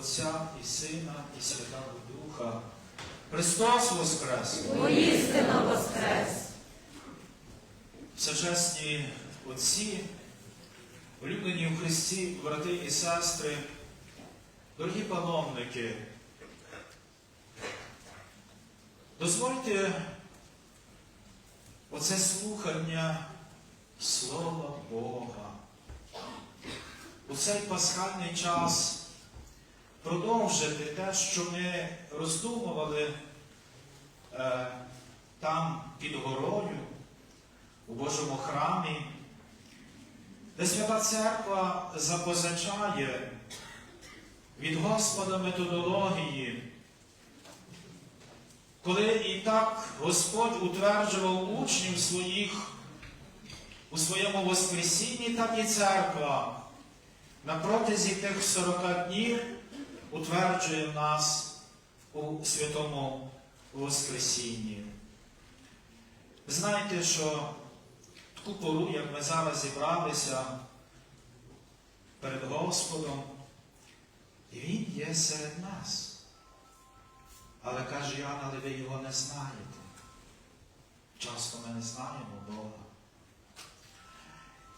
Отця і Сина, і Святого Духа. Христос Воскрес! Воістину воскрес! Всечесні отці, улюблені в Христі, брати і сестри, дорогі пановники, дозвольте оце слухання Слова Бога. У цей пасхальний час продовжити те, що ми роздумували е, там під горою у Божому храмі, де Свята Церква запозичає від Господа методології, коли і так Господь утверджував учнів своїх у своєму Воскресінні, так і церква на протязі тих 40 днів утверджує нас у святому Воскресінні. Ви знаєте, що таку пору, як ми зараз зібралися перед Господом, Він є серед нас. Але каже Іоанн, але ви його не знаєте. Часто ми не знаємо Бога.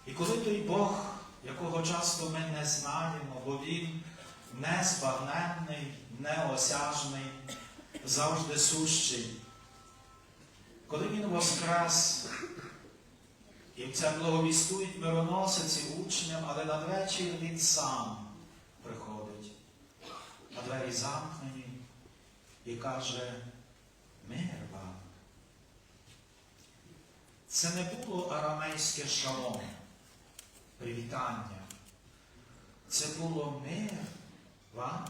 І коли той Бог, якого часто ми не знаємо, бо Він незбагненний, неосяжний, завжди сущий, коли Він воскрес, і це благовістують мироносиці учням, але надвечір він сам приходить, на двері замкнені і каже, мир вам. Це не було арамейське шалом, привітання. Це було мир вам,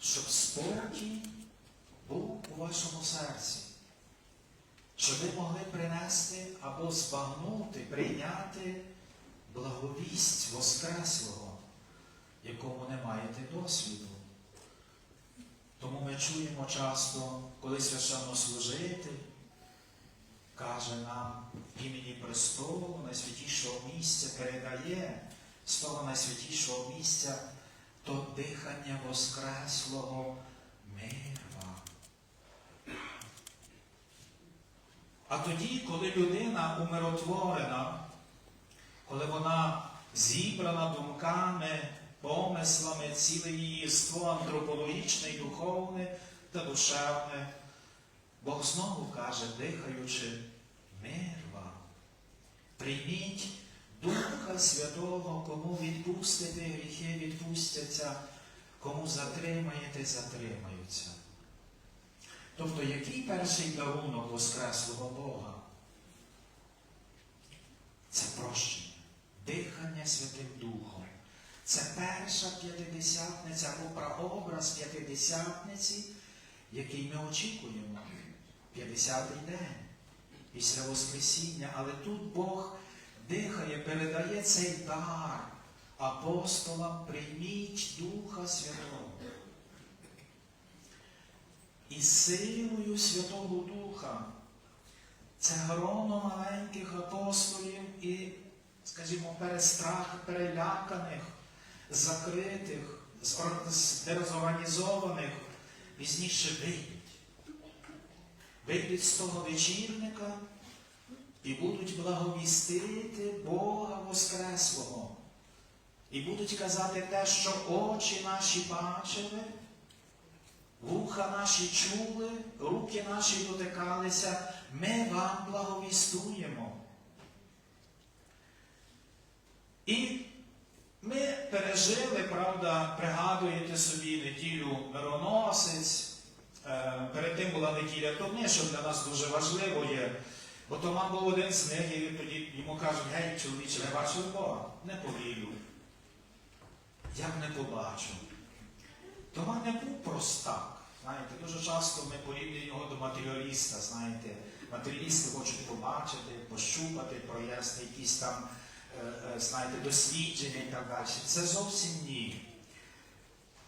щоб спокій був у вашому серці щоб ви могли принести або збагнути, прийняти благовість Воскреслого, якому не маєте досвіду. Тому ми чуємо часто, коли священнослужитель каже нам імені престолу найсвятішого місця, передає з найсвятішого місця то дихання Воскреслого мир вам. А тоді, коли людина умиротворена, коли вона зібрана думками, помислами, ціле її єство антропологічне духовне та душевне, Бог знову каже, дихаючи, мир вам. Прийміть Духа Святого, кому відпустите гріхи, відпустяться, кому затримаєте, затримаються. Тобто, який перший дарунок Воскреслого Бога? Це прощення, дихання Святим Духом. Це перша п'ятидесятниця або прообраз п'ятидесятниці, який ми очікуємо. 50-й день після Воскресіння. Але тут Бог дихає, передає цей дар апостолам, прийміть Духа Святого. І силою Святого Духа це гроно маленьких апостолів і, скажімо, перестрах, переляканих, закритих, дезорганізованих, пізніше вийдуть. Вийдуть з того вечірника і будуть благовістити Бога Воскреслого. І будуть казати те, що очі наші бачили. Вуха наші чули, руки наші дотикалися, ми вам благовістуємо. І ми пережили, правда, пригадуєте собі неділю мироносець. Е, Перед тим була неділя Тони, що для нас дуже важливо є. Бо Тома був один з них, і тоді йому кажуть, гей, чоловіче, не бачив Бога? Не повірю. Як не побачу? Тома не був простак. Знаєте, дуже часто ми порівнюємо його до матеріаліста. Знаєте, матеріалісти хочуть побачити, пощупати, провести якісь там, е, е, знаєте, дослідження і так далі. Це зовсім ні.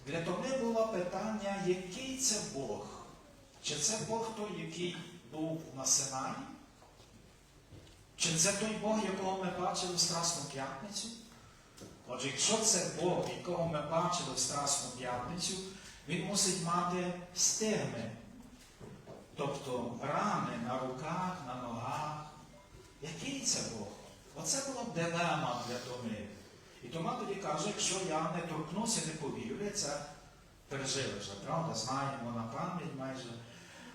Для Томи було питання, який це Бог? Чи це Бог той, який був на Синаї? Чи це той Бог, якого ми бачили в Страсну п'ятницю? Отже, якщо це Бог, якого ми бачили в Страсну п'ятницю, він мусить мати стигми, тобто рани на руках, на ногах. Який це Бог? Оце була дилема для Томи. І Тома тоді каже, якщо я не торкнуся, не повірю, я це пережили вже, правда? Знаємо на пам'ять майже.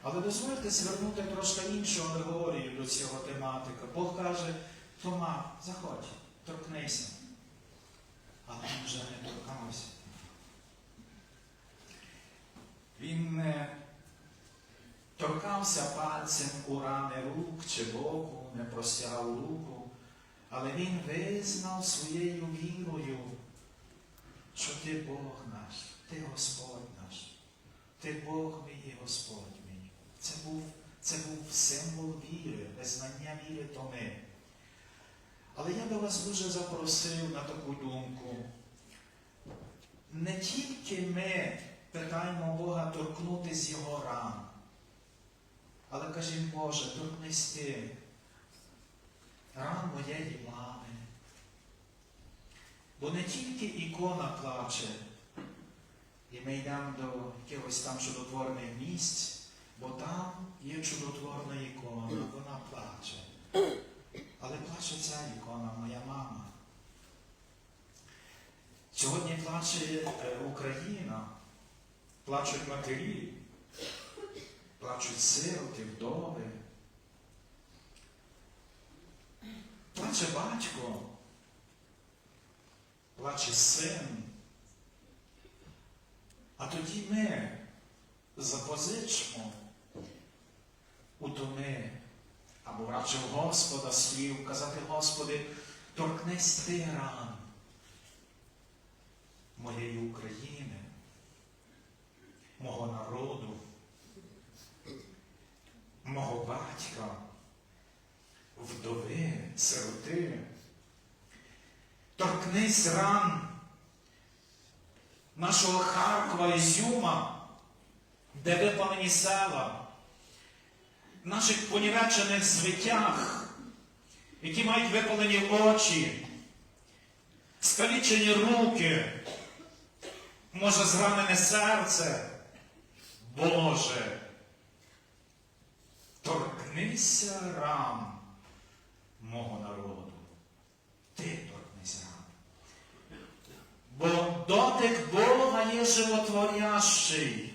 Але дозвольте звернути трошки іншу алегорію до цього тематика. Бог каже, Тома, заходь, торкнися. Але він вже не торкався. Він не торкався пальцем у рани рук чи боку, не простягав руку, але він визнав своєю вірою, що ти Бог наш, ти Господь наш, ти Бог мій і Господь. Це був, це був символ віри, визнання віри Томи. Але я би вас дуже запросив на таку думку. Не тільки ми питаємо Бога торкнути з Його ран, але кажемо, Боже, торкнись ти ран моєї мами. Бо не тільки ікона плаче, і ми йдемо до якихось там чудотворних місць, бо там є чудотворна ікона, вона плаче. Але плаче ця ікона, моя мама. Сьогодні плаче е, Україна, плачуть матері, плачуть сироти, вдови. Плаче батько, плаче син. А тоді ми запозичимо у томи або радше Господа слів, казати, Господи, торкнись ти ран моєї України, мого народу, мого батька, вдови, сироти. Торкнись ран нашого Харкова Ізюма, де випалені села, наших понівечених звитях, які мають випалені очі, скалічені руки, може зранене серце. Боже, торкнися ран мого народу. Ти торкнись ран. Бо дотик Бога є животворящий.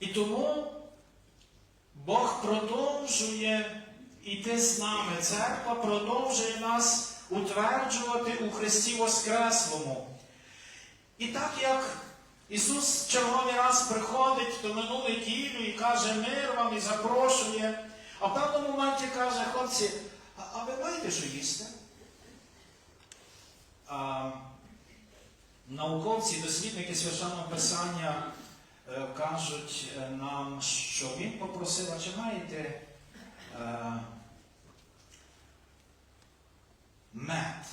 І тому Бог продовжує йти з нами. Церква продовжує нас утверджувати у Христі Воскреслому. І так як Ісус черговий раз приходить до минулу неділю і каже мир вам і запрошує, а в певному моменті каже, хлопці, а, а ви маєте що їсти? А, науковці, дослідники священного писання кажуть е, нам, що він попросив, а чи маєте е, мед?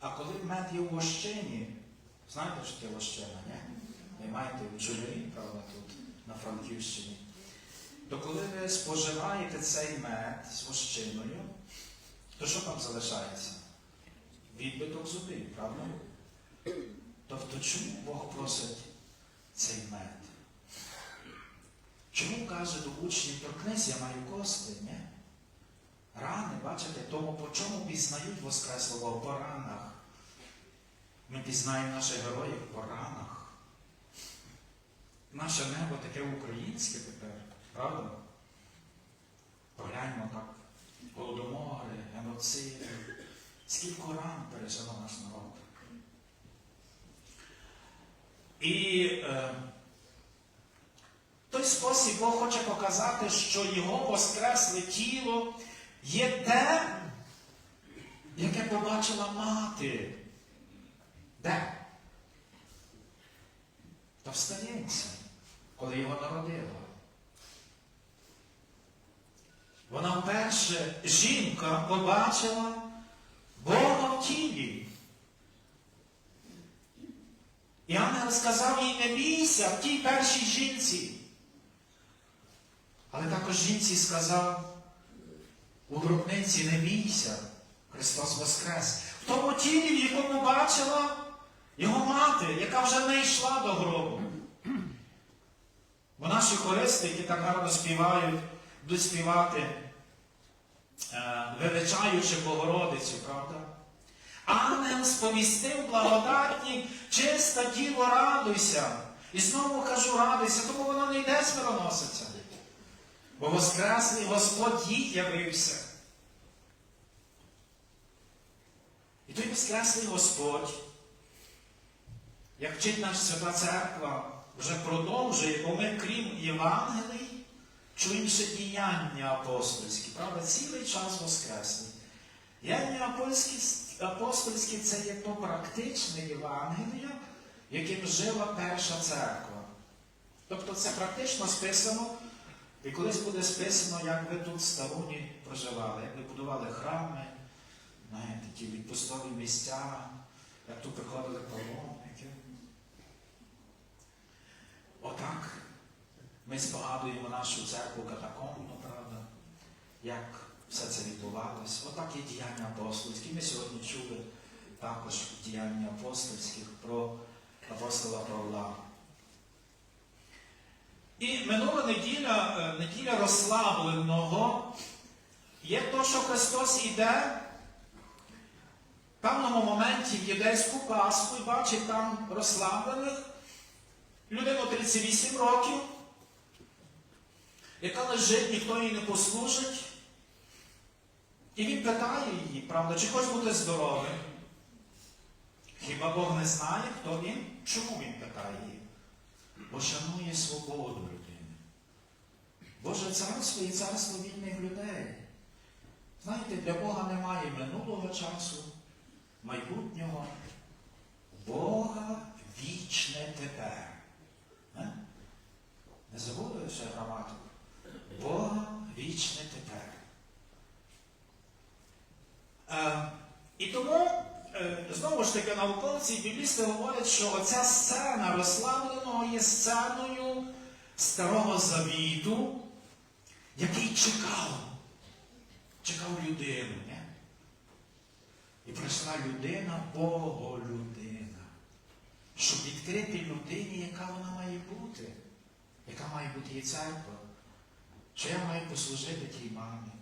А коли мед є в вощині, знаєте, що таке вощина, ні? Ви маєте в джурі, правда, тут, на Франківщині. То коли ви споживаєте цей мед з вощиною, то що там залишається? Відбиток зубів, правда? Тобто чому Бог просить цей мед? Чому каже до учнів, торкнись, я маю кости, ні? Рани, бачите, тому по чому пізнають Воскреслого по ранах. Ми пізнаємо наших героїв по ранах. Наше небо таке українське тепер, правда? Погляньмо так. Голодомори, геноциди. Скільки ран пережило наш народ. І е, той спосіб Бог хоче показати, що його воскресле тіло є те, яке побачила мати. Де? Та в Станінці, коли його народила. Вона вперше жінка побачила Бога в тілі. І ангел сказав їй, не бійся в тій першій жінці. Але також жінці сказав, у гробниці не бійся, Христос Воскрес. В тому тілі, в якому бачила його мати, яка вже не йшла до гробу. Бо наші хористи, які так гарно співають, будуть співати, е, величаючи Богородицю, правда? Ангел сповістив благодатні, чиста діво, радуйся. І знову кажу, радуйся, тому воно не йде смироноситься. Бо Воскреслий Господь їй явився. І той Воскреслий Господь, як вчить наша Свята Церква, вже продовжує, бо ми, крім Євангелій, чуємо ще діяння апостольські, правда, цілий час Воскреслий. Апостольські, апостольські це є то практичне Євангеліє, яким жила перша церква. Тобто це практично списано, і колись буде списано, як ви тут в старуні проживали, як ви будували храми, знаєте, ті відпустові місця, як тут приходили паломники. Отак ми спогадуємо нашу церкву катакомбну, правда, як все це відбувалося. Отак є діяння апостольські. Ми сьогодні чули також діяння апостольських про апостола Павла. І минула неділя, е, неділя розслабленого, є то, що Христос йде в певному моменті в єдейську Пасху і бачить там розслаблених людину 38 років, яка лежить, ніхто їй не послужить. І він питає її, правда, чи хоче бути здоровим? Хіба Бог не знає, хто він? Чому він питає її? Бо шанує свободу людини. Боже царство і царство вільних людей. Знаєте, для Бога немає минулого часу, майбутнього. Бога вічне тепер. Е? Не забули ще граматику? Бога вічне тепер. Е, і тому, е, знову ж таки, науковці і біблісти говорять, що оця сцена розслабленого є сценою Старого Завіту, який чекав, чекав людину. Не? І прийшла людина, Боголюдина, щоб відкрити людині, яка вона має бути, яка має бути її церква, що я маю послужити тій мамі.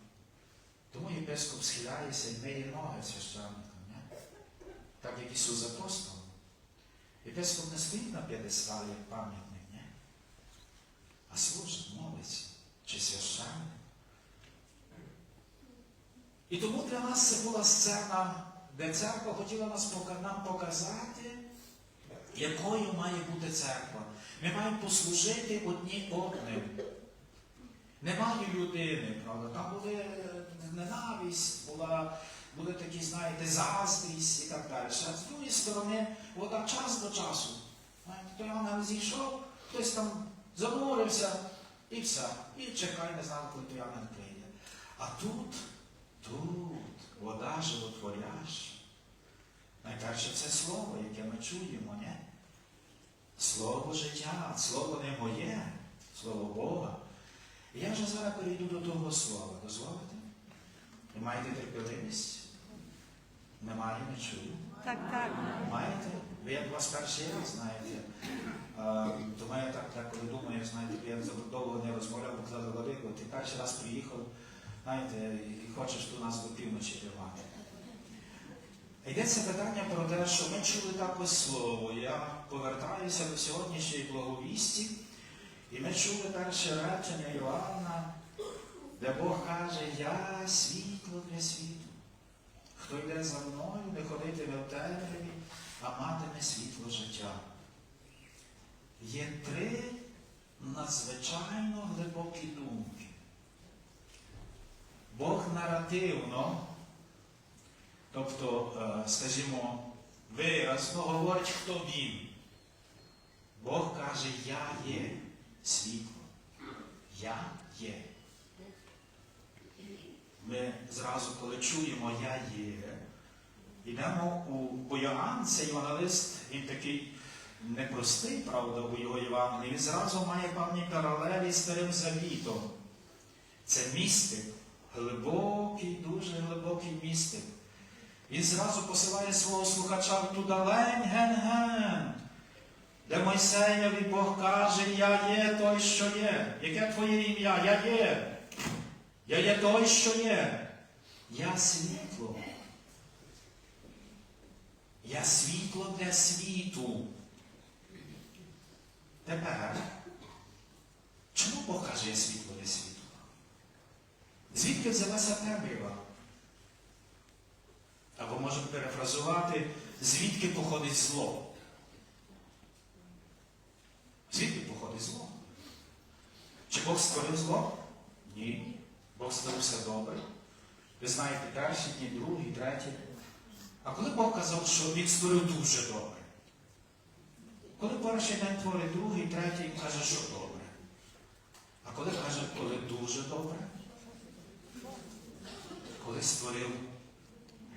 Тому єпископ схиляється і миє ноги священникам. Так як Ісус апостол. Єпископ не стоїть на п'єдесталі, як пам'ятник, а служить, молиться, чи священник. І тому для нас це була сцена, де церква хотіла нас нам показати, якою має бути церква. Ми маємо послужити одні одним. Немає людини, правда. Там були е, ненависть, була, були такі, знаєте, заздрість і так далі. А з другої сторони, отак час до часу. Той ангел зійшов, хтось там заморився і все. І чекай, не знав, коли той ангел прийде. А тут, тут, вода животворяща. Найперше це слово, яке ми чуємо, не? Слово життя, слово не моє, слово Бога. Я вже зараз перейду до того слова. Дозволите? Ви маєте терпеливість? Немає, не чую. Так, так. Маєте? Ви як вас перший раз знаєте. Тому я так, так коли думаю, знаєте, я довго не розмовляв, бо казали, Владико, ти перший раз приїхав, знаєте, і хочеш до нас до півночі тримати. Йдеться питання про те, що ми чули також слово. Я повертаюся до сьогоднішньої благовісті, і ми чули перше речення Іоанна, де Бог каже, я світло для світу. Хто йде за мною, не ходитиме в темряві, а матиме світло життя. Є три надзвичайно глибокі думки. Бог наративно, тобто, е, скажімо, виразно говорить, хто він. Бог каже, я є світло. Я є. Ми зразу, коли чуємо Я є, йдемо у бо Йоанн, це Іваналист, він такий непростий, правда, у його Євангелії, він зразу має певні паралелі з Старим Завітом. Це містик, глибокий, дуже глибокий містик. Він зразу посилає свого слухача в ту далень ген-ген, де Мойсеєві Бог каже, я є той, що є. Яке твоє ім'я? Я є. Я є той, що є. Я світло. Я світло для світу. Тепер, чому Бог каже, я світло для світу? Звідки взялася темрява? Або можемо перефразувати, звідки походить зло? Звідки походить зло? Чи Бог створив зло? Ні. Створив все добре. Ви знаєте, перші дні, другі, треті. А коли Бог казав, що він створив дуже добре? Коли перший день творить другий, третій, каже, що добре. А коли каже, коли дуже добре? Коли створив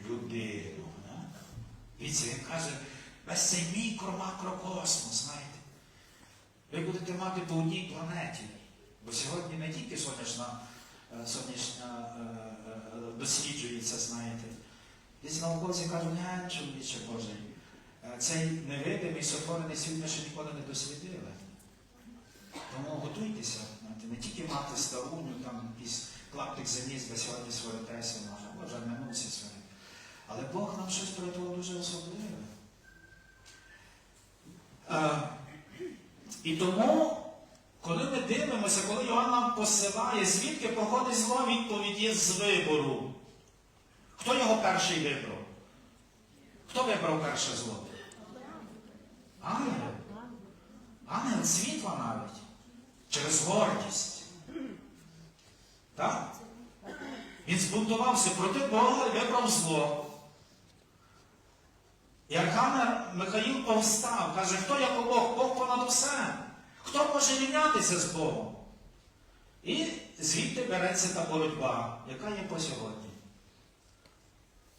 людину. не? Дивіться, він каже, весь цей мікро-макрокосмос, знаєте. Ви будете мати по одній планеті. Бо сьогодні не тільки сонячна, сонячна е, е, досліджується, знаєте. Десь науковці кажуть, не, чоловіче Божий, е, цей невидимий сотворений світ ми ще ніколи не дослідили. Тому готуйтеся, не тільки мати старуню, там якийсь клаптик землі, де сьогодні сваритеся може, може минувся своє. Але Бог нам щось приготував дуже особливе. Е, і тому, коли ми дивимося, коли Йоанн нам посилає, звідки походить зло, відповідь є з вибору. Хто його перший вибрав? Хто вибрав перше зло? Ангел. Ангел світла навіть. Через гордість. Так? Він збунтувався проти Бога і вибрав зло. І Архангел Михаїл повстав, каже, хто як Бог? Бог понад усе. Хто може рівнятися з Богом? І звідти береться та боротьба, яка є по сьогодні.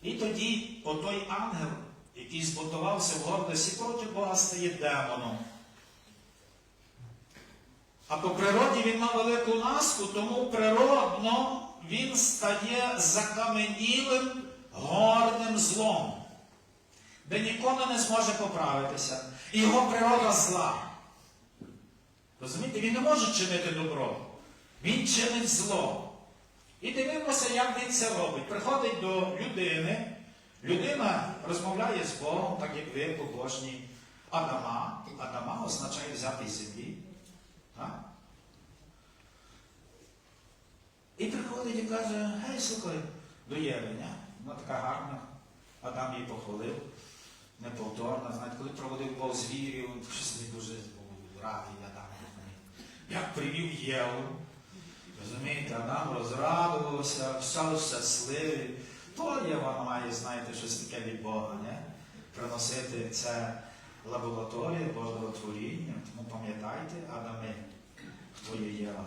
І тоді отой ангел, який збунтувався в гордості проти Бога, стає демоном. А по природі він мав велику ласку, тому природно він стає закаменілим горним злом, де ніколи не зможе поправитися. Його природа зла. Розумієте, він не може чинити добро. Він чинить зло. І дивимося, як він це робить. Приходить до людини, людина розмовляє з Богом, так як ви побожні Адама. Адама означає взяти землі. І приходить і каже, гей, слухай, до Єви, ні? Вона така гарна, Адам її похвалив, неповторна. Знаєте, коли проводив Бог звірів, щось не дуже був радий Адам. Як привів Єву, розумієте, Адам розрадувався, став щасливий. То Єва має, знаєте, щось таке від Бога, не? Приносити це лабораторія Божого творіння. Тому пам'ятайте, Адаме, хто є Єва.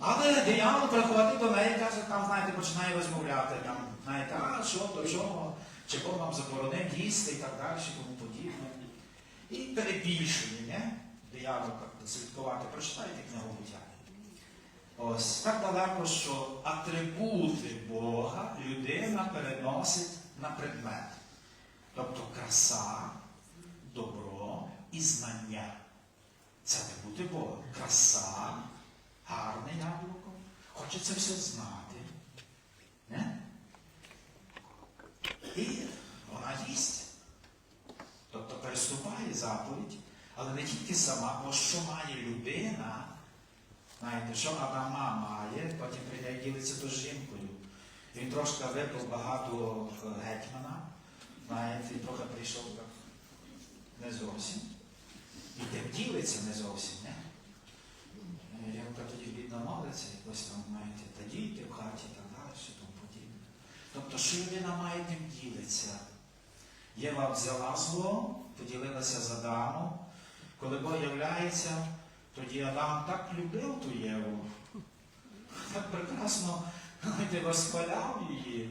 Але диявол приходить до неї і каже, там, знаєте, починає розмовляти, там, знаєте, а що, до чого, чи Бог вам заборонив їсти і так далі, тому подібне. І перебільшує, не? Диявол як слідкувати. Прочитайте книгу буття. Ось так далеко, що атрибути Бога людина переносить на предмет. Тобто краса, добро і знання. Це атрибути Бога. Краса, гарне яблуко. Хочеться все знати. Не? І вона їсть. Тобто переступає заповідь, але не тільки сама, бо що має людина, знаєте, що Адама має, потім прийде і ділиться з жінкою. Він трошки випив багато е, гетьмана, знаєте, і трохи прийшов так не зовсім. І тим ділиться не зовсім, не? Е, Жінка тоді бідно молиться, якось там, знаєте, та діти в хаті і так далі, і тому подібне. Тобто, що людина має, тим ділиться. Єва взяла зло, поділилася з Адамом. Коли Бог являється, тоді Адам так любив ту Єву, так прекрасно знаєте, розпаляв її.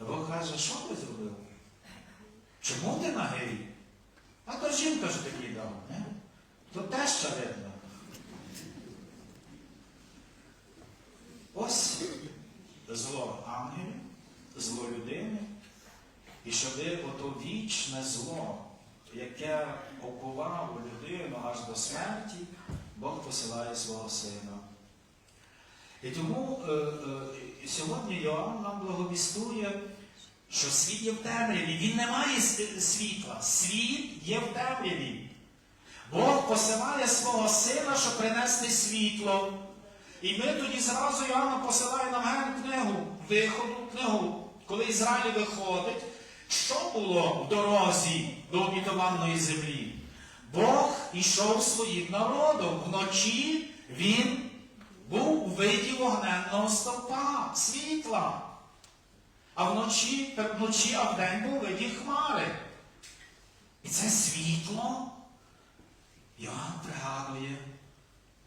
Бог каже, що ти зробив? Чому ти на грі? А то жінка ж такий дав, не? То теща видно. Ось зло ангелів, зло людини, і щоби ото вічне зло, яке оповало людину аж до смерті, Бог посилає свого сина. І тому е, е, сьогодні Йоанн нам благовістує, що світ є в темряві. Він не має світла. Світ є в темряві. Бог посилає свого сина, щоб принести світло. І ми тоді зразу Іоанна посилає нам ген книгу виходу, книгу, коли Ізраїль виходить, що було в дорозі до обітованої землі? Бог ішов своїм народом. Вночі він був у виді вогненного стовпа, світла. А вночі, вночі, а вдень був у виді хмари. І це світло. Йоанн пригадує,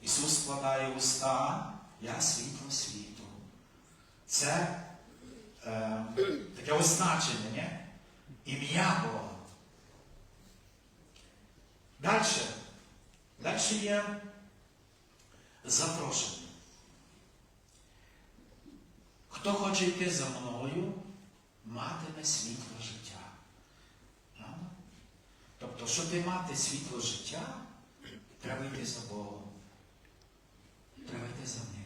Ісус складає уста, я світло світу. Це е, таке означення? Ім'я Бога. Далі. Далі є запрошення. Хто хоче йти за мною, матиме світло життя. Правда? Тобто, щоб мати світло життя, треба йти за Богом. Треба йти за ним.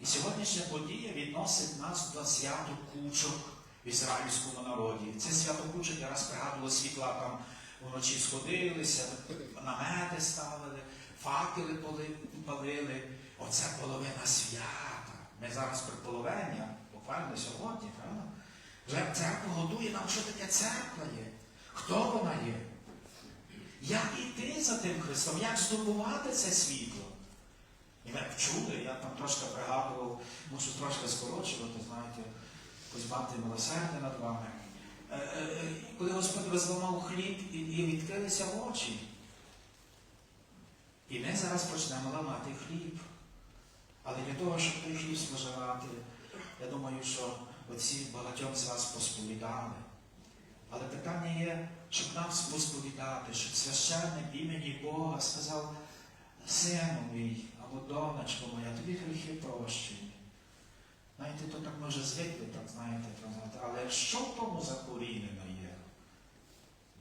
І сьогоднішня подія відносить нас до свято кучок в ізраїльському народі. Це свято кучок, я раз пригадував світла там вночі сходилися, намети ставили, факели палили. Оце половина свята. Ми зараз при половині, буквально сьогодні, правда? Вже церква годує нам, що таке церква є. Хто вона є? Як іти за тим Христом, як здобувати це світло? І ми чули, я там трошки пригадував, мушу трошки скорочувати, знаєте, мати милосердя над вами. Е, е, е, Коли Господь розламав хліб і відкрилися очі. І ми зараз почнемо ламати хліб. Але для того, щоб той хліб споживати, я думаю, що оці багатьом з вас посповідали. Але питання є, щоб нам посповідати, щоб священник імені Бога сказав, сину мій або донечко моя, тобі гріхи прощені. Знаєте, то так може звикли, так знаєте. Але що в тому закорінено є?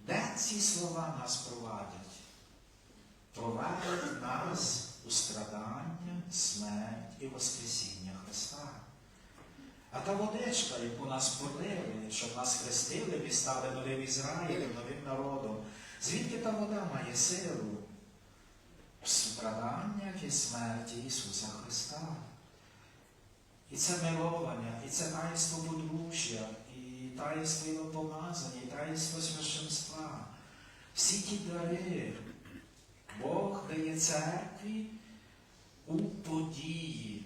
Де ці слова нас провадять? Провадять нас у страдання, смерть і Воскресіння Христа. А та водичка, яку нас полили, щоб нас хрестили, і стали новим Ізраїлем, новим народом, звідки та вода має силу? В страданнях і смерті Ісуса Христа. І це миловання, і це таїнство подружжя, і таїнство помазання, і таїнство священства. Всі ті дари Бог дає церкві у події.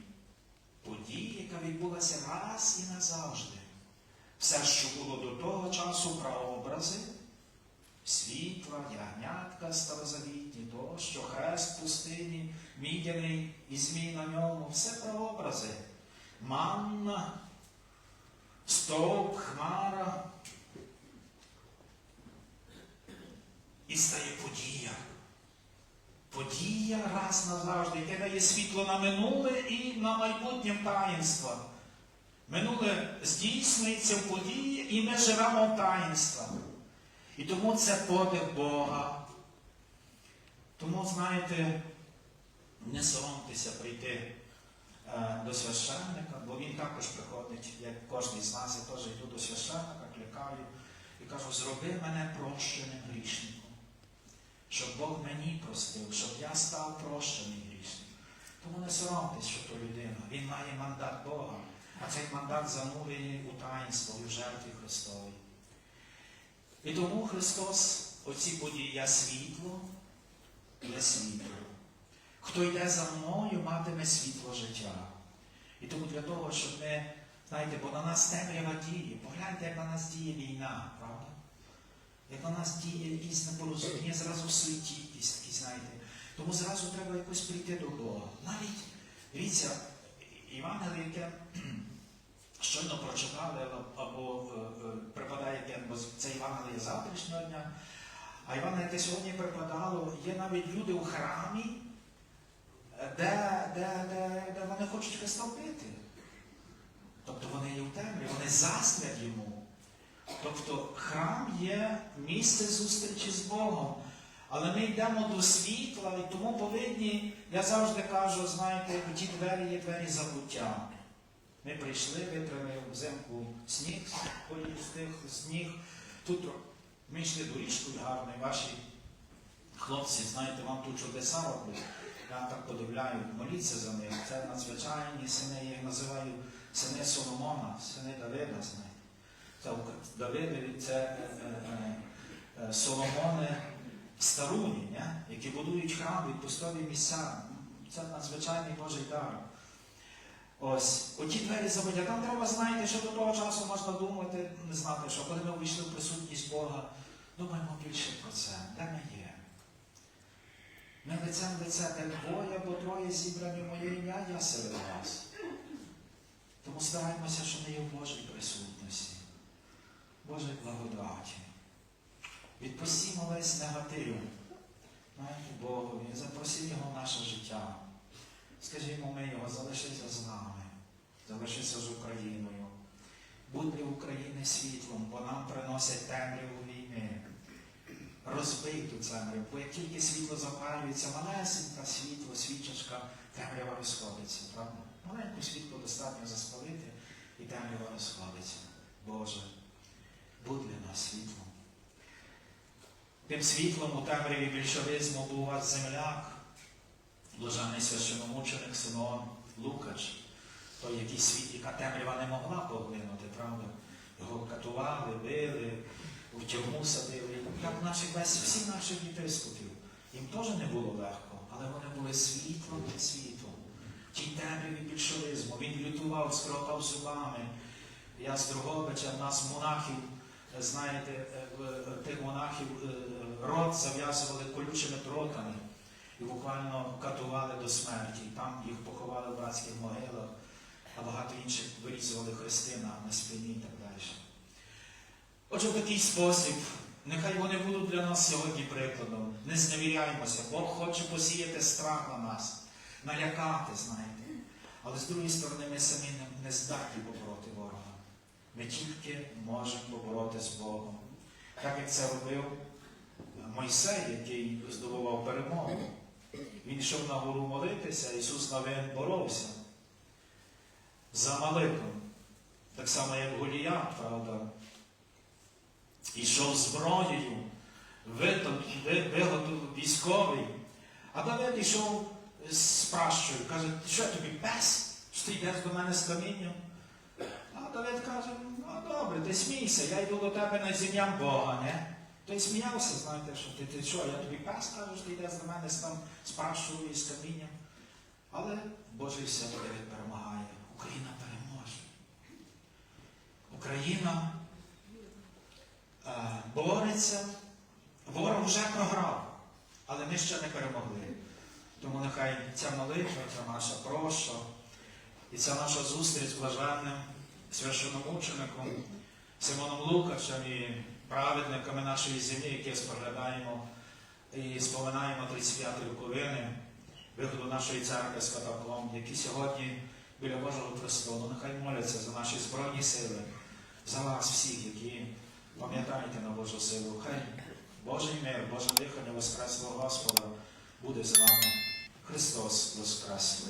Події, яка відбулася раз і назавжди. Все, що було до того часу, прообрази, світла, ягнятка старозавітні, то, що хрест пустині, мідяний і змій на ньому, все прообрази. Манна, стовп, хмара. І стає подія. Подія раз назавжди, яке дає світло на минуле і на майбутнє таїнство. Минуле здійснюється в події, і ми живемо в таїнствах. І тому це подих Бога. Тому, знаєте, не соромтеся прийти до священника, бо він також приходить, як кожен з нас, я теж йду до священника, кликаю і кажу, зроби мене прощеним грішником щоб Бог мені простив, щоб я став прощений грішним. Тому не соромтесь, що то людина. Він має мандат Бога, а цей мандат занурений у таїнство в жертві Христовій. І тому Христос, оці події, я світло, я світло. Хто йде за мною, матиме світло життя. І тому для того, щоб ми, знаєте, бо на нас темрява діє. Погляньте, як на нас діє війна, правда? Як на нас діє якісь непорозуміння, зразу суеті такі, знаєте. Тому зразу треба якось прийти до Бога. Навіть, дивіться, Івангеліє, яке щойно прочитали або припадає це Євангеліє завтрашнього дня. А Євангеліє, яке сьогодні припадало, є навіть люди у храмі, де, де, де, де вони хочуть Христа вбити. Тобто вони є в темрі, вони заздрять йому. Тобто храм є місце зустрічі з Богом. Але ми йдемо до світла і тому повинні, я завжди кажу, знаєте, ті двері є двері забуття. Ми прийшли, витримали взимку сніг, стих сніг. Тут ми йшли доріжкою гарною, ваші хлопці, знаєте, вам тут чудеса роблять. Я так подивляю, моліться за них. Це надзвичайні сини, я їх називаю сини Соломона, сини Давида, знаєте. Це Давидові, це е, е, е, Соломони старуні, які будують храм від пустові місця. Це надзвичайний Божий дар. Ось, оті двері забиття. Там треба, знаєте, що до того часу можна думати, не знати, що коли ми увійшли в присутність Бога, думаємо більше про це. Де ми є? Ми лицем лице, де двоє або троє зібрані моє ім'я, я серед вас. Тому стараємося, що ми є в Божій присутності, Божій благодаті. Відпустімо весь негатив знаєте, Богові, запросимо його в наше життя. Скажімо, ми його залишися з нами, залишися з Україною. Будь для України світлом, бо нам приносять темряву війни. Розбий ту темряву, як тільки світло запалюється, малесенька світло, свічечка, темрява розходиться, правда? Маленьку світло достатньо заспалити, і темрява розходиться. Боже, будь для нас світлом. Тим світлом у темряві більшовизму був ваш земляк, блажений священомученик Симеон Лукач, той, який світ, яка темрява не могла поглинути, правда? Його катували, били, в тюрму садили. Як наших весь всі наших єпископів. Їм теж не було легко, але вони були світлом світу. В тій темряві більшовизму. Він лютував, скротав зубами. Я з Другобича, в нас монахів, знаєте, е, е, тих монахів е, рот зав'язували колючими дротами і буквально катували до смерті. Там їх поховали в братських могилах, а багато інших вирізували хрести на спині і так далі. Отже, в такий спосіб, нехай вони будуть для нас сьогодні прикладом. Не зневіряймося. Бог хоче посіяти страх на нас, налякати, знаєте. Але з другої сторони, ми самі не, здатні побороти ворога. Ми тільки можемо побороти з Богом. Так як це робив Мойсей, який здобував перемогу. Він йшов на гору молитися, Ісус Навин боровся за Маликом. Так само, як Голіят, правда. Ішов зброєю, виготовив військовий. А Давид йшов з пращою, каже, що тобі пес? Що ти йдеш до мене з камінням? А Давид каже, ну добре, ти смійся, я йду до тебе на зім'ям Бога, не? Той сміявся, знаєте, що ти, ти що, я тобі пес кажеш, ти йдеш до мене з, там, з пращою і з камінням. Але Божий все перемагає. Україна переможе. Україна бореться, ворог вже програв, але ми ще не перемогли. Тому нехай ця молитва, ця наша проща і ця наша зустріч з блаженним священомучеником Симоном Лукачем і праведниками нашої землі, які споглядаємо і споминаємо 35 роковини виходу нашої церкви з катакомб, які сьогодні біля Божого престолу. Нехай моляться за наші збройні сили, за вас всіх, які пам'ятаєте на Божу силу. Хай Божий мир, Боже дихання Воскреслого Господа буде з вами. Христос Воскрес!